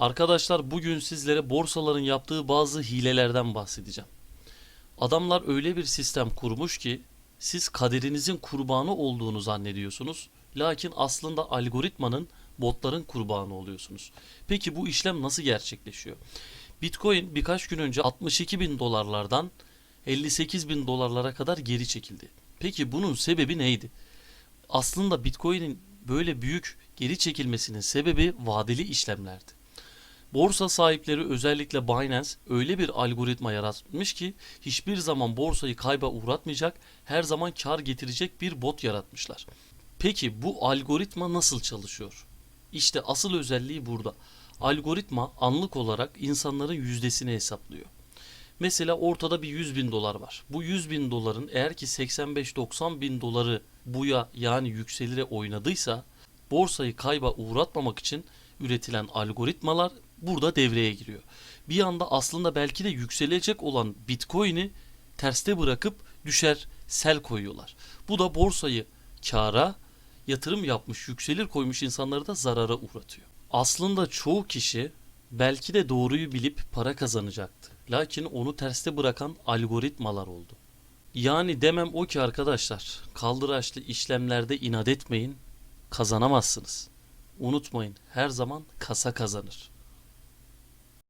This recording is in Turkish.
Arkadaşlar bugün sizlere borsaların yaptığı bazı hilelerden bahsedeceğim. Adamlar öyle bir sistem kurmuş ki siz kaderinizin kurbanı olduğunu zannediyorsunuz. Lakin aslında algoritmanın botların kurbanı oluyorsunuz. Peki bu işlem nasıl gerçekleşiyor? Bitcoin birkaç gün önce 62 bin dolarlardan 58 bin dolarlara kadar geri çekildi. Peki bunun sebebi neydi? Aslında Bitcoin'in böyle büyük geri çekilmesinin sebebi vadeli işlemlerdi. Borsa sahipleri özellikle Binance öyle bir algoritma yaratmış ki hiçbir zaman borsayı kayba uğratmayacak, her zaman kar getirecek bir bot yaratmışlar. Peki bu algoritma nasıl çalışıyor? İşte asıl özelliği burada. Algoritma anlık olarak insanların yüzdesini hesaplıyor. Mesela ortada bir 100 bin dolar var. Bu 100 bin doların eğer ki 85-90 bin doları buya yani yükselire oynadıysa borsayı kayba uğratmamak için üretilen algoritmalar burada devreye giriyor. Bir anda aslında belki de yükselecek olan Bitcoin'i terste bırakıp düşer sel koyuyorlar. Bu da borsayı kara, yatırım yapmış, yükselir koymuş insanları da zarara uğratıyor. Aslında çoğu kişi belki de doğruyu bilip para kazanacaktı. Lakin onu terste bırakan algoritmalar oldu. Yani demem o ki arkadaşlar, kaldıraçlı işlemlerde inat etmeyin, kazanamazsınız. Unutmayın, her zaman kasa kazanır.